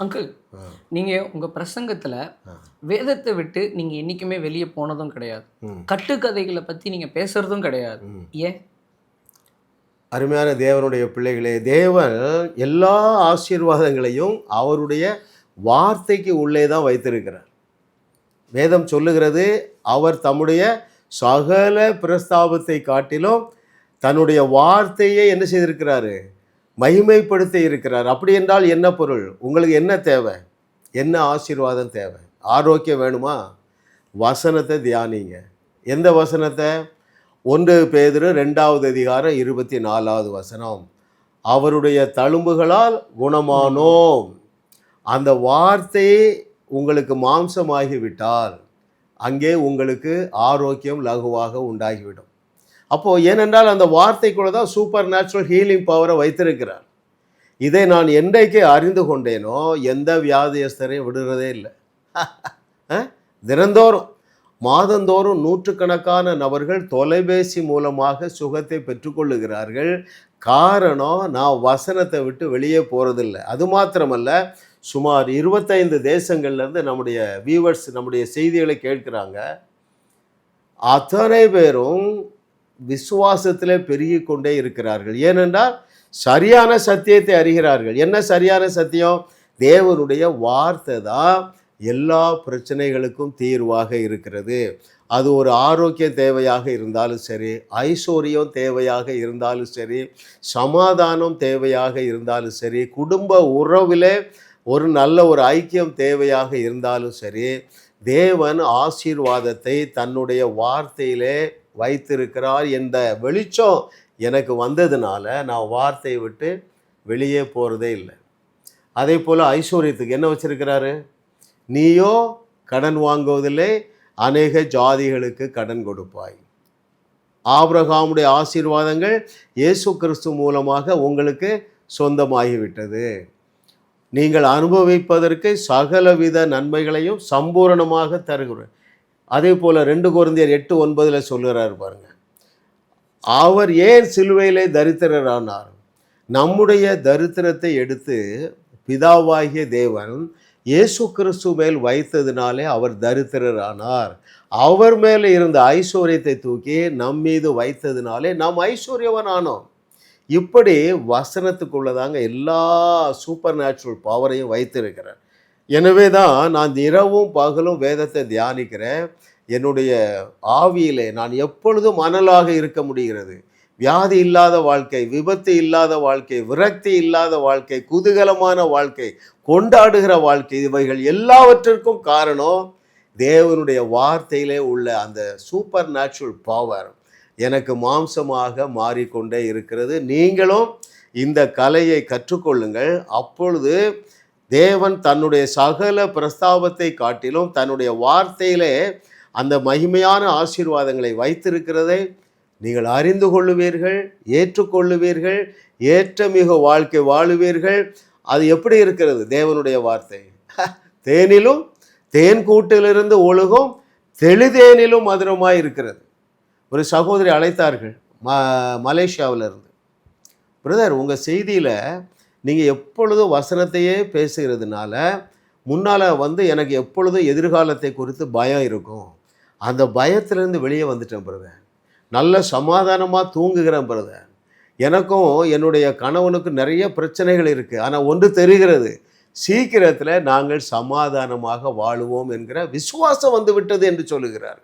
Uncle நீங்கள் உங்கள் பிரசங்கத்தில் வேதத்தை விட்டு நீங்கள் என்றைக்குமே வெளியே போனதும் கிடையாது. கட்டுக்கதைகளை பற்றி நீங்கள் பேசுகிறதும் கிடையாது. ஏன்? அருமையான தேவனுடைய பிள்ளைகளே தேவன் எல்லா ஆசீர்வாதங்களையும் அவருடைய வார்த்தைக்கு உள்ளே தான் வைத்திருக்கிறார். வேதம் சொல்லுகிறது அவர் தம்முடைய சகல பிரஸ்தாபத்தை காட்டிலும் தன்னுடைய வார்த்தையை என்ன செய்திருக்கிறாரு? மகிமைப்படுத்தி இருக்கிறார். அப்படி என்றால் என்ன பொருள்? உங்களுக்கு என்ன தேவை? என்ன ஆசீர்வாதம் தேவை? ஆரோக்கியம் வேணுமா? வசனத்தை தியானிங்க. எந்த வசனத்தை? ஒன்று பேதிரு ரெண்டாவது அதிகாரம் இருபத்தி நாலாவது வசனம். அவருடைய தழும்புகளால் குணமானோம். அந்த வார்த்தையே உங்களுக்கு மாம்சமாகிவிட்டால் அங்கே உங்களுக்கு ஆரோக்கியம் லகுவாக உண்டாகிவிடும். அப்போது ஏனென்றால் அந்த வார்த்தைக்குள்ளே தான் சூப்பர் நேச்சுரல் ஹீலிங் பவரை வைத்திருக்கிறார். இதை நான் என்றைக்கே அறிந்து கொண்டேனோ எந்த வியாதியஸ்தரையும் விடுறதே இல்லை. தினந்தோறும் மாதந்தோறும் நூற்றுக்கணக்கான நபர்கள் தொலைபேசி மூலமாக சுகத்தை பெற்றுக்கொள்ளுகிறார்கள். காரணம் நான் வசனத்தை விட்டு வெளியே போகிறதில்ல அது மாத்திரமல்ல சுமார் இருபத்தைந்து தேசங்கள்லேருந்து நம்முடைய வியூவர்ஸ் நம்முடைய செய்திகளை கேட்குறாங்க. அத்தனை பேரும் விசுவாசத்தில் பெருகி கொண்டே இருக்கிறார்கள். ஏனென்றால் சரியான சத்தியத்தை அறிகிறார்கள். என்ன சரியான சத்தியம்? தேவனுடைய வார்த்தை தான் எல்லா பிரச்சனைகளுக்கும் தீர்வாக இருக்கிறது. அது ஒரு ஆரோக்கியம் தேவையாக இருந்தாலும் சரி ஐஸ்வர்யம் தேவையாக இருந்தாலும் சரி சமாதானம் தேவையாக இருந்தாலும் சரி குடும்ப உறவிலே ஒரு நல்ல ஒரு ஐக்கியம் தேவையாக இருந்தாலும் சரி தேவன் ஆசீர்வாதத்தை தன்னுடைய வார்த்தையிலே வைத்திருக்கிறார் என்ற வெளிச்சம் எனக்கு வந்ததுனால நான் வார்த்தையை விட்டு வெளியே போகிறதே இல்லை. அதே போல் ஐஸ்வர்யத்துக்கு என்ன வச்சுருக்கிறாரு? நீயோ கடன் வாங்குவதில்லை அநேக ஜாதிகளுக்கு கடன் கொடுப்பாய். ஆபிரகாமுடைய ஆசீர்வாதங்கள் இயேசு கிறிஸ்து மூலமாக உங்களுக்கு சொந்தமாகிவிட்டது. நீங்கள் அனுபவிப்பதற்கு சகலவித நன்மைகளையும் சம்பூரணமாக தருகிறேன் அதே போல் ரெண்டு குழந்தையர் எட்டு ஒன்பதில் சொல்கிறார் பாருங்க. அவர் ஏன் சிலுவையிலே தரித்திரரானார்? நம்முடைய தரித்திரத்தை எடுத்து பிதாவாகிய தேவன் இயேசு கிறிஸ்து மேல் வைத்ததினாலே அவர் தரித்திரரானார். அவர் மேலே இருந்த ஐஸ்வர்யத்தை தூக்கி நம் மீது வைத்ததினாலே நாம் ஐஸ்வர்யவன் ஆனோம் இப்படி வசனத்துக்குள்ளதாங்க எல்லா சூப்பர் நேச்சுரல் பவரையும் வைத்திருக்கிறார். எனவே தான் நான் இரவும் பகலும் வேதத்தை தியானிக்கிறேன். என்னுடைய ஆவியிலே நான் எப்பொழுதும் மணலாக இருக்க முடிகிறது. வியாதி இல்லாத வாழ்க்கை விபத்து இல்லாத வாழ்க்கை விரக்தி இல்லாத வாழ்க்கை குதூகலமான வாழ்க்கை கொண்டாடுகிற வாழ்க்கை இவைகள் எல்லாவற்றிற்கும் காரணம் தேவனுடைய வார்த்தையிலே உள்ள அந்த சூப்பர் நேச்சுரல் பவர் எனக்கு மாம்சமாக மாறிக்கொண்டே இருக்கிறது. நீங்களும் இந்த கலையை கற்றுக்கொள்ளுங்கள். அப்பொழுது தேவன் தன்னுடைய சகல பிரஸ்தாபத்தை காட்டிலும் தன்னுடைய வார்த்தையிலே அந்த மகிமையான ஆசீர்வாதங்களை வைத்திருக்கிறதை நீங்கள் அறிந்து கொள்ளுவீர்கள் ஏற்றுக்கொள்ளுவீர்கள் ஏற்றமிகு வாழ்க்கை வாழுவீர்கள். அது எப்படி இருக்கிறது? தேவனுடைய வார்த்தை. தேனிலும் தேன் கூட்டிலிருந்து ஒழுகும் தெளிதேனிலும் மதுரமாய் இருக்கிறது. ஒரு சகோதரி அழைத்தார்கள் ம மலேசியாவிலிருந்து. பிரதர் உங்கள் செய்தியில் நீங்கள் எப்பொழுதும் வசனத்தையே பேசுகிறதுனால முன்னால் வந்து எனக்கு எப்பொழுதும் எதிர்காலத்தை குறித்து பயம் இருக்கும்? அந்த பயத்திலேருந்து வெளியே வந்துட்டேன் பிரதர் நல்ல சமாதானமாக தூங்குகிறேன் பிரதர் எனக்கும் என்னுடைய கணவனுக்கும் நிறைய பிரச்சனைகள் இருக்குது ஆனால் ஒன்று தெரிகிறது. சீக்கிரத்தில் நாங்கள் சமாதானமாக வாழுவோம் என்கிற விசுவாசம் வந்து விட்டது என்று சொல்லுகிறார்.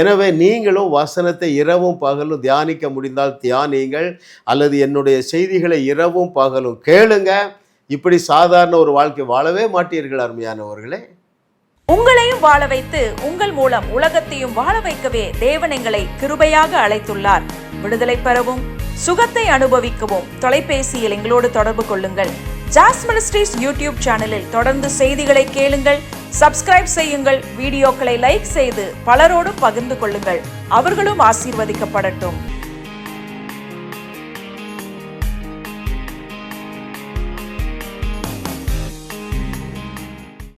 எனவே நீங்களும் வசனத்தை இரவும் பகலும் தியானிக்க முடிந்தால் தியானியுங்கள். அல்லது என்னுடைய செய்திகளை இரவும் பகலும் கேளுங்க. இப்படி சாதாரண ஒரு வாழ்க்கை வாழவே மாட்டீர்கள் அருமையானவர்களே. உங்களையும் வாழ வைத்து உங்கள் மூலம் உலகத்தையும் வாழ வைக்கவே தேவன் எங்களை கிருபையாக அழைத்துள்ளார். விடுதலை பெறவும் சுகத்தை அனுபவிக்கவும் தொலைபேசியில் எங்களோடு தொடர்பு கொள்ளுங்கள். ஜாஸ் மினிஸ்ட்ரீஸ் யூடியூப் சேனலில் தொடர்ந்து செய்திகளை கேளுங்கள். சப்ஸ்கிரைப் செய்யுங்கள். வீடியோக்களை லைக் செய்து பலரோடும் பகிர்ந்து கொள்ளுங்கள். அவர்களும் ஆசீர்வதிக்கப்படட்டும்.